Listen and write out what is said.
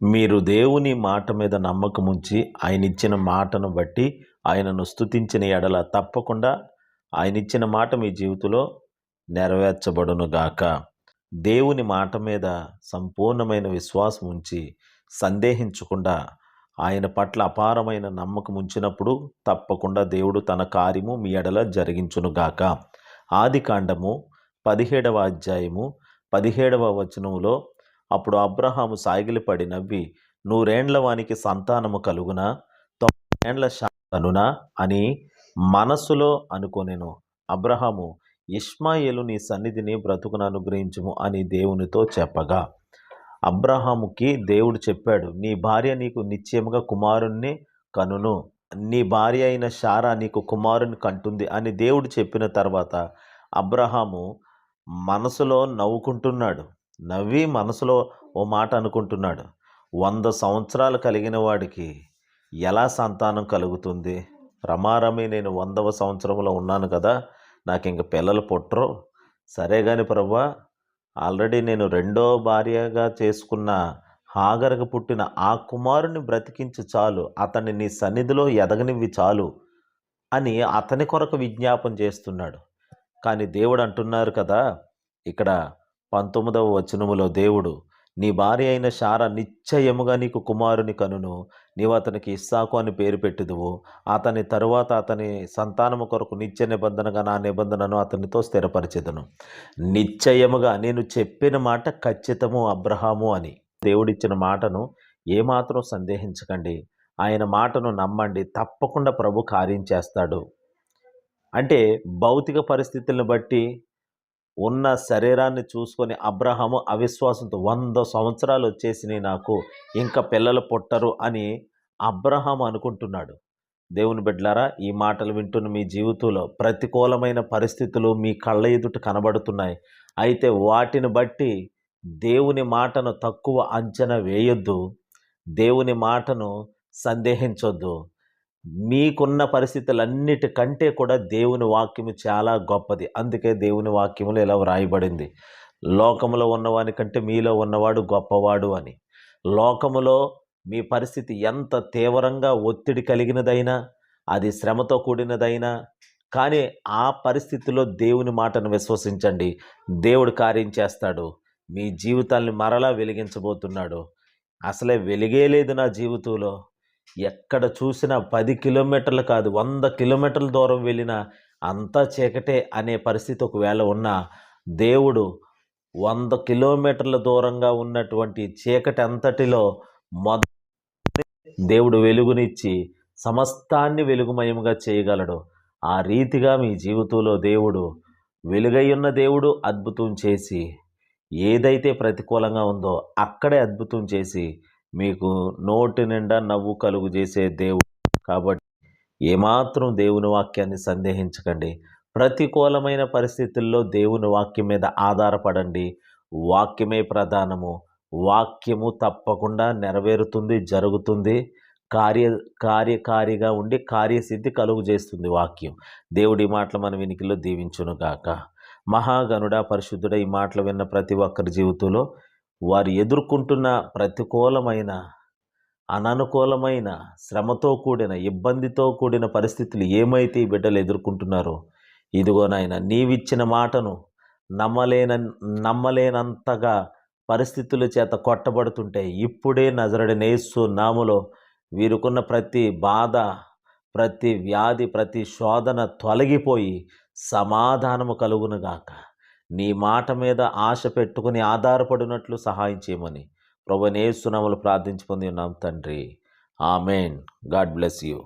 మీరు దేవుని మాట మీద నమ్మకముంచి ఆయన ఇచ్చిన మాటను బట్టి ఆయనను స్తుతించిన ఎడల తప్పకుండా ఆయన ఇచ్చిన మాట మీ జీవితంలో నెరవేర్చబడునుగాక దేవుని మాట మీద సంపూర్ణమైన విశ్వాసం ఉంచి సందేహించకుండా ఆయన పట్ల అపారమైన నమ్మకం ఉంచినప్పుడు తప్పకుండా దేవుడు తన కార్యము మీ ఎడల జరిగించునుగాక ఆది కాండము పదిహేడవ అధ్యాయము పదిహేడవ వచనములో అప్పుడు అబ్రహాము సాగిలిపడి నవ్వి నూరేండ్ల వానికి సంతానము కలుగునా? తొంభైండ్ల కనునా అని మనస్సులో అనుకొనెను. అబ్రహాము ఇష్మాయేలు నీ సన్నిధిని బ్రతుకును అనుగ్రహించుము అని దేవునితో చెప్పగా. అబ్రహాముకి దేవుడు చెప్పాడు నీ భార్య నీకు నిశ్చయముగా కుమారుణ్ణి కనును. నీ భార్య అయిన షారా నీకు కుమారుని కంటుంది అని దేవుడు చెప్పిన తర్వాత అబ్రహాము మనసులో నవ్వుకుంటున్నాడు. నవ్వి మనసులో ఓ మాట అనుకుంటున్నాడు. వంద సంవత్సరాలు కలిగిన వాడికి ఎలా సంతానం కలుగుతుంది? రమారమి నేను వందవ సంవత్సరంలో ఉన్నాను కదా నాకు ఇంక పిల్లలు పుట్టరు. సరే కానీ ప్రభా ఆల్రెడీ నేను రెండో భార్యగా చేసుకున్న హాగరకు పుట్టిన ఆ కుమారుని బ్రతికించు చాలు. అతన్ని నీ సన్నిధిలో ఎదగనివ్వి చాలు అని అతని కొరకు విజ్ఞాపం చేస్తున్నాడు. కానీ దేవుడు అంటున్నారు కదా ఇక్కడ పంతొమ్మిదవ వచనములో దేవుడు నీ భార్య అయిన శార నిశ్చయముగా నీకు కుమారుని కనును. నీవు అతనికి ఇస్సాకు అని పేరు పెట్టుదువు. అతని తరువాత అతని సంతానము కొరకు నిత్య నిబంధనగా నా నిబంధనను అతనితో స్థిరపరిచెదను. నిశ్చయముగా నేను చెప్పిన మాట ఖచ్చితము అబ్రహాము అని. దేవుడిచ్చిన మాటను ఏమాత్రం సందేహించకండి. ఆయన మాటను నమ్మండి. తప్పకుండా ప్రభు కార్యం చేస్తాడు. అంటే భౌతిక పరిస్థితులను బట్టి ఉన్న శరీరాన్ని చూసుకొని అబ్రహాము అవిశ్వాసంతో వంద సంవత్సరాలు వచ్చేసినాయి నాకు ఇంకా పిల్లలు పుట్టరు అని అబ్రహాం అనుకుంటున్నాడు. దేవుని బిడ్డలారా ఈ మాటలు వింటున్న మీ జీవితంలో ప్రతికూలమైన పరిస్థితులు మీ కళ్ళ ఎదుట కనబడుతున్నాయి. అయితే వాటిని బట్టి దేవుని మాటను తక్కువ అంచనా వేయొద్దు. దేవుని మాటను సందేహించొద్దు. మీకున్న పరిస్థితులన్నిటికంటే కూడా దేవుని వాక్యము చాలా గొప్పది. అందుకే దేవుని వాక్యములో ఇలా వ్రాయబడింది. లోకములో ఉన్నవాని కంటే మీలో ఉన్నవాడు గొప్పవాడు అని. లోకములో మీ పరిస్థితి ఎంత తీవ్రంగా ఒత్తిడి కలిగినదైనా అది శ్రమతో కూడినదైనా కానీ ఆ పరిస్థితిలో దేవుని మాటను విశ్వసించండి. దేవుడు కార్యం చేస్తాడు. మీ జీవితాన్ని మరలా వెలిగించబోతున్నాడు. అసలే వెలిగే లేదు నా జీవితంలో. ఎక్కడ చూసినా పది కిలోమీటర్లు కాదు వంద కిలోమీటర్ల దూరం వెళ్ళినా అంతా చీకటే అనే పరిస్థితి ఒకవేళ ఉన్నా దేవుడు వంద కిలోమీటర్ల దూరంగా ఉన్నటువంటి చీకటి అంతటిలో మొద దేవుడు వెలుగునిచ్చి సమస్తాన్ని వెలుగుమయముగా చేయగలడు. ఆ రీతిగా మీ జీవితంలో దేవుడు వెలుగయ్యున్న దేవుడు అద్భుతం చేసి ఏదైతే ప్రతికూలంగా ఉందో అక్కడే అద్భుతం చేసి మీకు నోటి నిండా నవ్వు కలుగు చేసే దేవుడు. కాబట్టి ఏమాత్రం దేవుని వాక్యాన్ని సందేహించకండి. ప్రతికూలమైన పరిస్థితుల్లో దేవుని వాక్యం మీద ఆధారపడండి. వాక్యమే ప్రధానము. వాక్యము తప్పకుండా నెరవేరుతుంది జరుగుతుంది. కార్య కార్యకారిగా ఉండి కార్యసిద్ధి కలుగు చేస్తుంది వాక్యం. దేవుడి మాటలు మన వినికిలో దీవించును గాక మహాగనుడ పరిశుద్ధుడ ఈ మాటలు విన్న ప్రతి ఒక్కరి జీవితంలో వారు ఎదుర్కొంటున్న ప్రతికూలమైన అననుకూలమైన శ్రమతో కూడిన ఇబ్బందితో కూడిన పరిస్థితులు ఏమైతే ఈ బిడ్డలు ఎదుర్కొంటున్నారో ఇదిగో నాయన నీవిచ్చిన మాటను నమ్మలేన నమ్మలేనంతగా పరిస్థితుల చేత కొట్టబడుతుంటే ఇప్పుడే నజరడి నేస్సు నాములో వీరుకున్న ప్రతి బాధ ప్రతి వ్యాధి ప్రతి శోధన తొలగిపోయి సమాధానము కలుగునుగాక. నీ మాట మీద ఆశ పెట్టుకుని ఆధారపడినట్లు సహాయం చేయమని ప్రభు నేసునములు ప్రార్థించి పొంది ఉన్నాం తండ్రి. ఆమెన్. God bless you.